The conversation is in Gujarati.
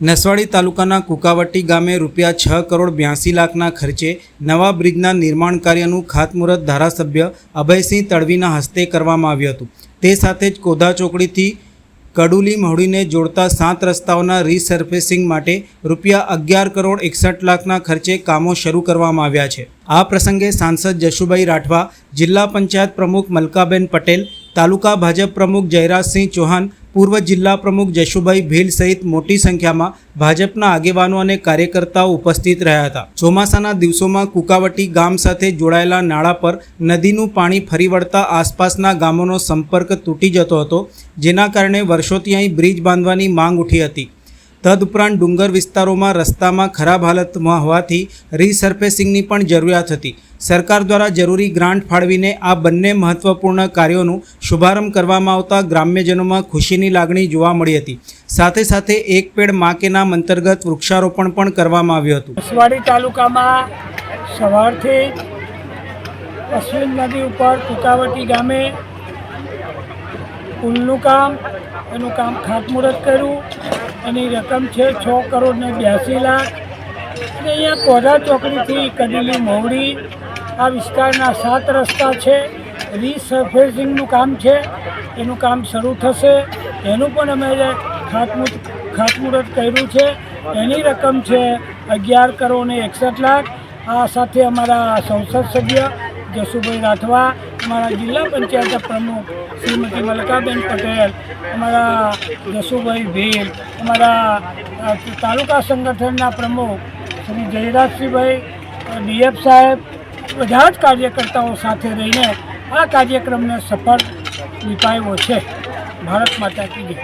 નસવાડી તાલુકાના કુકાવટી ગામે રૂપિયા છ કરોડ બ્યાસી લાખના ખર્ચે નવા બ્રિજના નિર્માણ કાર્યનું ખાતમુહૂર્ત ધારાસભ્ય અભયસિંહ તડવીના હસ્તે કરવામાં આવ્યું હતું. તે સાથે જ કોધા ચોકડીથી કડુલી મહુડીને જોડતા સાત રસ્તાઓના રીસર્ફેસિંગ માટે રૂપિયા અગિયાર કરોડ એકસઠ લાખના ખર્ચે કામો શરૂ કરવામાં આવ્યા છે. આ પ્રસંગે સાંસદ જશુભાઈ રાઠવા, જિલ્લા પંચાયત પ્રમુખ મલકાબેન પટેલ, તાલુકા ભાજપ પ્રમુખ જયરાજસિંહ ચૌહાણ પૂર્વ જિલ્લા પ્રમુખ જશુભાઈ ભીલ સહિત મોટી સંખ્યામાં ભાજપના આગેવાનો અને કાર્યકર્તાઓ ઉપસ્થિત રહ્યા હતા. ચોમાસાના દિવસોમાં કુકાવટી ગામ સાથે જોડાયેલા નાળા પર નદીનું પાણી ફરી વળતા આસપાસના ગામોનો સંપર્ક તૂટી જતો હતો, જેના કારણે વર્ષોથી અહીં બ્રિજ બાંધવાની માંગ ઉઠી હતી. તદુપરાંત ડુંગર વિસ્તારોમાં રસ્તામાં ખરાબ હાલતમાં હોવાથી રીસર્ફેસિંગની પણ જરૂરિયાત હતી. સરકાર દ્વારા જરૂરી ગ્રાન્ટ ફાળવીને આ બંને મહત્વપૂર્ણ કાર્યોનું શુભારંભ કરવામાં આવતા ગ્રામ્યજનોમાં ખુશીની લાગણી જોવા મળી હતી. સાથે સાથે એક પેડ મા નામ અંતર્ગત વૃક્ષારોપણ પણ કરવામાં આવ્યું હતું. નસવાડી તાલુકામાં સવારથી અશ્વિન નદી ઉપર કુકાવટી ગામે પુલનું કામ, એનું કામ ખાતમુહૂર્ત કર્યું એની રકમ છે છ કરોડ ને બ્યાસી લાખ. અને અહીંયા કોઢા ચોકડીથી કડેલી મહુડી આ વિસ્તારના સાત રસ્તા છે રીસર્ફેસિંગનું કામ છે, એનું કામ શરૂ થશે. એનું પણ અમે ખાતમુહૂર્ત ખાતમુહૂર્ત કર્યું છે, એની રકમ છે અગિયાર કરોડ ને એકસઠ લાખ. આ સાથે અમારા સંસદ સભ્ય જસુભાઈ રાઠવા અમારા જિલ્લા પંચાયતના પ્રમુખ શ્રીમતી મલકાબેન પટેલ, અમારા જસુભાઈ ભીલ, અમારા તાલુકા સંગઠનના પ્રમુખ શ્રી જયરાજસિંહભાઈ ડીએફ સાહેબ, બધા જ કાર્યકર્તાઓ સાથે રહીને આ કાર્યક્રમને સફળ નિપાયો છે. ભારત માતા કી જય.